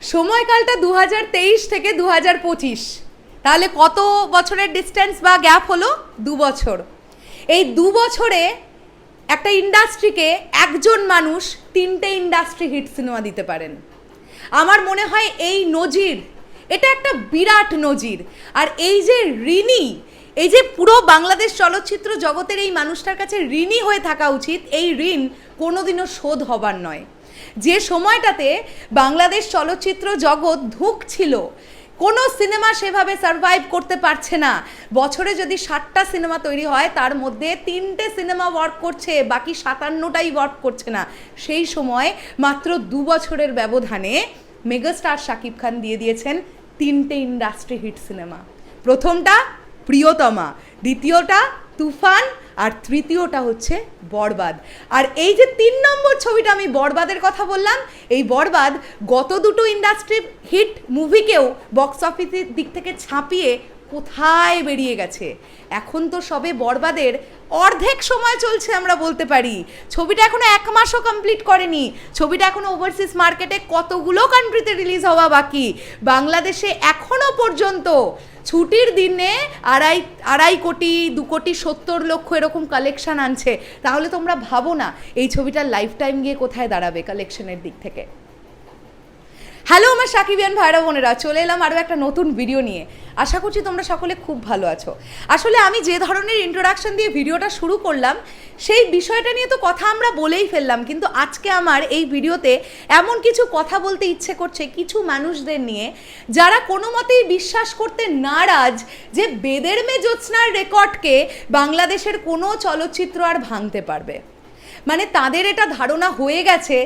সময়কালটা দু হাজার তেইশ থেকে দু হাজার পঁচিশ। তাহলে কত বছরের ডিস্টেন্স বা গ্যাপ হলো? দু বছর। এই দু বছরে একটা ইন্ডাস্ট্রিকে একজন মানুষ তিনটে ইন্ডাস্ট্রি হিট সিনেমা দিতে পারেন। আমার মনে হয় এই নজির, এটা একটা বিরাট নজির। আর এই যে ঋণী, এই যে পুরো বাংলাদেশ চলচ্চিত্র জগতের এই মানুষটার কাছে ঋণী হয়ে থাকা উচিত, এই ঋণ কোনোদিনও শোধ হবার নয়। যে সময়টাতে বাংলাদেশ চলচ্চিত্র জগৎ ধুঁকছিল, কোনো সিনেমা সেভাবে সার্ভাইভ করতে পারছে না। বছরে যদি ষাটটা সিনেমা তৈরি হয়, তার মধ্যে তিনটে সিনেমা ওয়ার্ক করছে, বাকি সাতান্নটাই ওয়ার্ক করছে না। সেই সময় মাত্র দু বছরের ব্যবধানে মেগাস্টার শাকিব খান দিয়ে দিয়েছেন তিনটে ইন্ডাস্ট্রি হিট সিনেমা। প্রথমটা প্রিয়তমা, দ্বিতীয়টা তুফান আর তৃতীয়টা হচ্ছে বরবাদ। আর এই যে তিন নম্বর ছবিটা আমি বরবাদের কথা বললাম, এই বরবাদ গত দুটো ইন্ডাস্ট্রির হিট মুভিকেও বক্স অফিসের দিক থেকে ছাপিয়ে কোথায় বেরিয়ে গেছে? এখন তো সবে বরবাদের অর্ধেক সময় চলছে আমরা বলতে পারি। ছবিটা এখনও এক মাসও কমপ্লিট করেনি। ছবিটা এখনও ওভারসিজ মার্কেটে কতগুলো কান্ট্রিতে রিলিজ হওয়া বাকি? বাংলাদেশে এখনও পর্যন্ত ছুটির দিনে আড়াই আড়াই কোটি, দু কোটি সত্তর লক্ষ এরকম কালেকশন আনছে। তাহলে তোমরা ভাবো না, এই ছবিটার লাইফ টাইম গিয়ে কোথায় দাঁড়াবে কালেকশনের দিক থেকে। হ্যালো, আমার সাকিবিয়ান ভাইরা বোনেরা, চলে এলাম আরও একটা নতুন ভিডিও নিয়ে। আশা করছি তোমরা সকলে খুব ভালো আছো। আসলে আমি যে ধরনের ইন্ট্রোডাকশন দিয়ে ভিডিওটা শুরু করলাম, সেই বিষয়টা নিয়ে তো কথা আমরা বলেই ফেললাম, কিন্তু আজকে আমার এই ভিডিওতে এমন কিছু কথা বলতে ইচ্ছে করছে কিছু মানুষদের নিয়ে, যারা কোনো মতেই বিশ্বাস করতে নারাজ যে বেদের মে জ্যোৎস্নার রেকর্ডকে বাংলাদেশের কোনো চলচ্চিত্র আর ভাঙতে পারবে। মানে তাদের এটা ধারণা হয়ে গেছে।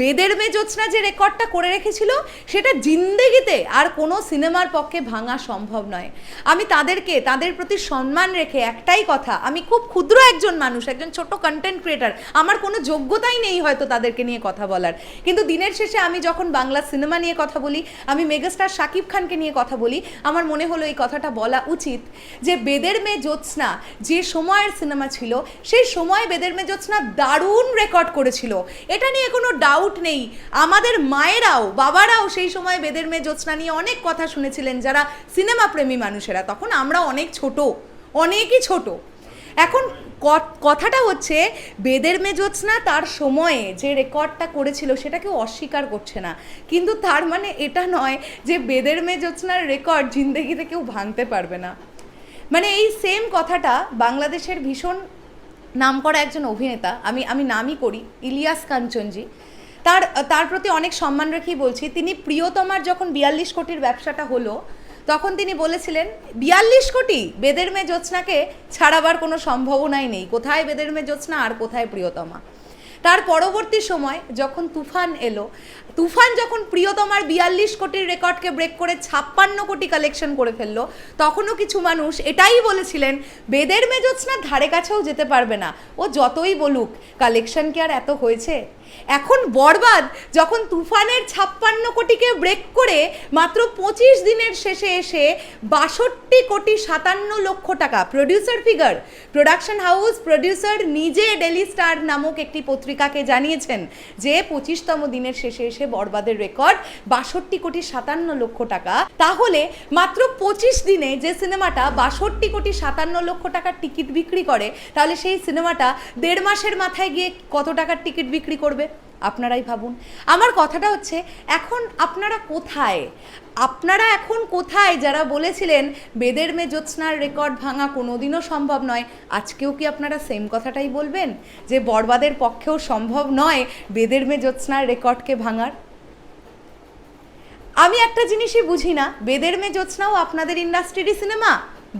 বেদের মে জ্যোৎস্না যে রেকর্ডটা করে রেখেছিল, সেটা জিন্দেগিতে আর কোনো সিনেমার পক্ষে ভাঙা সম্ভব নয়। আমি তাদেরকে, তাদের প্রতি সম্মান রেখে একটাই কথা, আমি খুব ক্ষুদ্র একজন মানুষ, একজন ছোট কন্টেন্ট ক্রিয়েটার আমার কোনো যোগ্যতাই নেই হয়তো তাদেরকে নিয়ে কথা বলার। কিন্তু দিনের শেষে আমি যখন বাংলা সিনেমা নিয়ে কথা বলি, আমি মেগাস্টার শাকিব খানকে নিয়ে কথা বলি, আমার মনে হলো এই কথাটা বলা উচিত যে বেদের মেয়ে জ্যোৎস্না যে সময়ের সিনেমা ছিল, সেই সময় বেদের মে জ্যোৎস্না দারুণ রেকর্ড করেছিল। এটা নিয়ে কোনো ডাউট নেই। আমাদের মায়েরাও, বাবারাও সেই সময় বেদের মেয়ে জ্যোৎস্না নিয়ে অনেক কথা শুনেছিলেন, যারা সিনেমা প্রেমী মানুষেরা। তখন আমরা অনেক ছোট, অনেকই ছোট। এখন কথাটা হচ্ছে, বেদের মে জ্যোৎস্না তার সময়ে যে রেকর্ডটা করেছিল, সেটা কেউ অস্বীকার করছে না। কিন্তু তার মানে এটা নয় যে বেদের মে জ্যোৎস্নার রেকর্ড জিন্দগিতে কেউ ভাঙতে পারবে না। মানে এই সেম কথাটা বাংলাদেশের ভীষণ নাম করা একজন অভিনেতা, আমি আমি নামই করি, ইলিয়াস কাঞ্চনজি। তার তার প্রতি অনেক সম্মান রেখেই বলছি, তিনি প্রিয়তমার যখন বিয়াল্লিশ কোটির ব্যবসাটা হলো, তখন তিনি বলেছিলেন, বিয়াল্লিশ কোটি, বেদের মেয়ে জ্যোৎস্নাকে ছাড়াবার কোনো সম্ভাবনাই নেই। কোথায় বেদের মেয়ে জ্যোৎস্না আর কোথায় প্রিয়তমা? তার পরবর্তী সময় যখন তুফান এলো, তুফান যখন প্রিয়তমার বিয়াল্লিশ কোটির রেকর্ডকে ব্রেক করে ছাপ্পান্ন কোটি কালেকশন করে ফেলল, তখনও কিছু মানুষ এটাই বলেছিলেন, বেদের মেজোৎস্নার ধারে কাছেও যেতে পারবে না। ও যতই বলুক কালেকশন কি আর এত হয়েছে? এখন বরবাদ যখন তুফানের ছাপ্পান্ন কোটিকে ব্রেক করে মাত্র পঁচিশ দিনের শেষে এসে বাষট্টি কোটি সাতান্ন লক্ষ টাকা producer figure production house producer নিজে ডেলি স্টার নামক একটি পত্রিকাকে জানিয়েছেন যে পঁচিশতম দিনের শেষে এসে বরবাদের রেকর্ড বাষট্টি কোটি সাতান্ন লক্ষ টাকা। তাহলে মাত্র পঁচিশ দিনে যে সিনেমাটা বাষট্টি কোটি সাতান্ন লক্ষ টাকার টিকিট বিক্রি করে, তাহলে সেই সিনেমাটা দেড় মাসের মাথায় গিয়ে কত টাকার টিকিট বিক্রি করবে? আপনারাই ভাবুন। আমার কথাটা হচ্ছে, এখন আপনারা কোথায়? আপনারা এখন কোথায়? যারা বলেছিলেন, বেদের মে জ্যোৎস্নার রেকর্ড ভাঙা কোনোদিনও সম্ভব নয়, আজকেও কি আপনারা সেম কথাটাই বলবেন? যে বরবাদের পক্ষেও সম্ভব নয় বেদের মে জ্যোৎস্নার রেকর্ডকে ভাঙার? আমি একটা জিনিসই বুঝি না, বেদের মে জ্যোৎস্নাও আপনাদের ইন্ডাস্ট্রিরই সিনেমা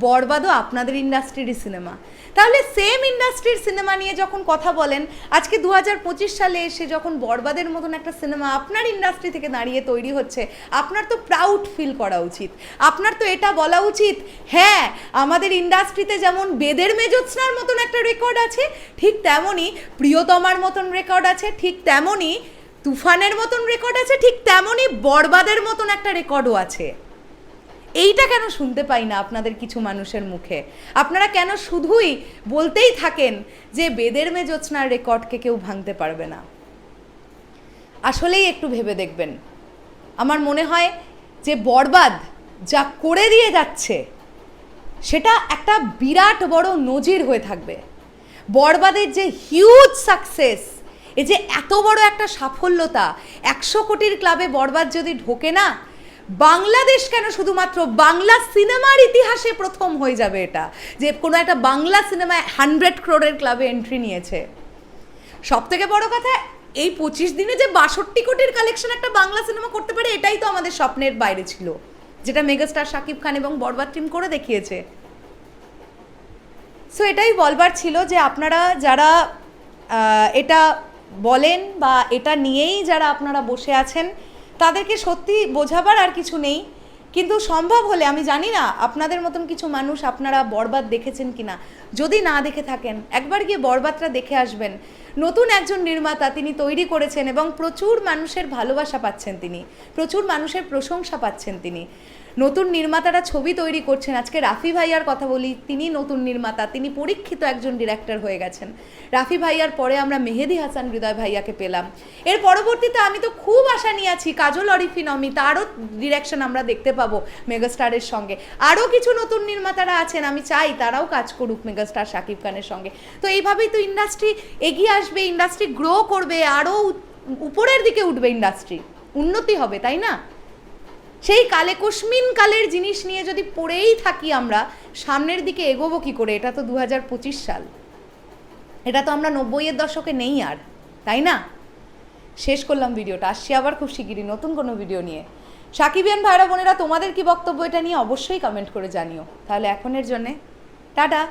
বরবাদও আপনাদের ইন্ডাস্ট্রিরই সিনেমা। তাহলে সেম ইন্ডাস্ট্রির সিনেমা নিয়ে যখন কথা বলেন, আজকে দু হাজার পঁচিশ সালে এসে যখন বরবাদের মতন একটা সিনেমা আপনার ইন্ডাস্ট্রি থেকে দাঁড়িয়ে তৈরি হচ্ছে, আপনার তো প্রাউড ফিল করা উচিত। আপনার তো এটা বলা উচিত হ্যাঁ আমাদের ইন্ডাস্ট্রিতে যেমন বেদের মেজোৎস্নার মতন একটা রেকর্ড আছে, ঠিক তেমনই প্রিয়তমার মতন রেকর্ড আছে, ঠিক তেমনই তুফানের মতন রেকর্ড আছে, ঠিক তেমনই বরবাদের মতন একটা রেকর্ডও আছে। এইটা কেন শুনতে পাই না আপনাদের কিছু মানুষের মুখে? আপনারা কেন শুধুই বলতেই থাকেন যে বেদের মে জ্যোৎস্নার রেকর্ডকে কেউ ভাঙতে পারবে না? আসলেই একটু ভেবে দেখবেন। আমার মনে হয় যে বরবাদ যা করে দিয়ে যাচ্ছে, সেটা একটা বিরাট বড় নজির হয়ে থাকবে। বরবাদের যে হিউজ সাকসেস এই যে এত বড় একটা সাফল্যতা, একশো কোটির ক্লাবে বরবাদ যদি ঢোকে না বাংলাদেশ কেন শুধুমাত্র বাংলা সিনেমার ইতিহাসে প্রথম হয়ে যাবে এটা? যে কোনো একটা বাংলা সিনেমায় হান্ড্রেড ক্রোডের ক্লাবে এন্ট্রি নিয়েছে। সব থেকে বড় কথা, এই পঁচিশ দিনে যে বাষট্টি কোটির কালেকশন একটা বাংলা সিনেমা করতে পারে, এটাই তো আমাদের স্বপ্নের বাইরে ছিল। যেটা মেগাস্টার শাকিব খান এবং বরবাদ টিম করে দেখিয়েছে। সো এটাই বলবার ছিল যে আপনারা যারা এটা বলেন বা এটা নিয়েই যারা আপনারা বসে আছেন তাদেরকে সত্যি বোঝাবার আর কিছু নেই। কিন্তু সম্ভব হলে, আমি জানি না আপনাদের মতন কিছু মানুষ আপনারা বরবাদ দেখেছেন কি না যদি না দেখে থাকেন, একবার গিয়ে বরবাদটা দেখে আসবেন। নতুন একজন নির্মাতা তিনি তৈরি করেছেন এবং প্রচুর মানুষের ভালোবাসা পাচ্ছেন তিনি। প্রচুর মানুষের প্রশংসা পাচ্ছেন তিনি। নতুন নির্মাতারা ছবি তৈরি করছেন। আজকে রাফি ভাইয়ার কথা বলি, তিনি নতুন নির্মাতা, তিনি পরীক্ষিত একজন ডিরেক্টর হয়ে গেছেন। রাফি ভাইয়ার পরে আমরা মেহেদি হাসান হৃদয় ভাইয়াকে পেলাম। এর পরবর্তীতে আমি তো খুব আশা নিয়ে আছি, কাজল অরিফিন অমি তারও ডিরেকশন আমরা দেখতে পাবো মেগাস্টারের সঙ্গে। আরও কিছু নতুন নির্মাতারা আছেন, আমি চাই তারাও কাজ করুক মেগাস্টার শাকিব খানের সঙ্গে। তো এইভাবেই তো ইন্ডাস্ট্রি এগিয়ে আসবে ইন্ডাস্ট্রি গ্রো করবে, আরও উপরের দিকে উঠবে ইন্ডাস্ট্রি উন্নতি হবে, তাই না? সেই কালে কুসমিন কালের জিনিস নিয়ে যদি পড়েই থাকি আমরা, সামনের দিকে এগোবো কি করে? এটা তো দু হাজার পঁচিশ সাল। এটা তো আমরা নব্বইয়ের দশকে নেই আর, তাই না? শেষ করলাম ভিডিওটা। আসছি আবার খুব শিগগিরই নতুন কোনো ভিডিও নিয়ে। সাকিবিয়ান ভাইরা বোনেরা, তোমাদের কি বক্তব্য এটা নিয়ে অবশ্যই কমেন্ট করে জানিও। তাহলে এখনের জন্যে, টাটা।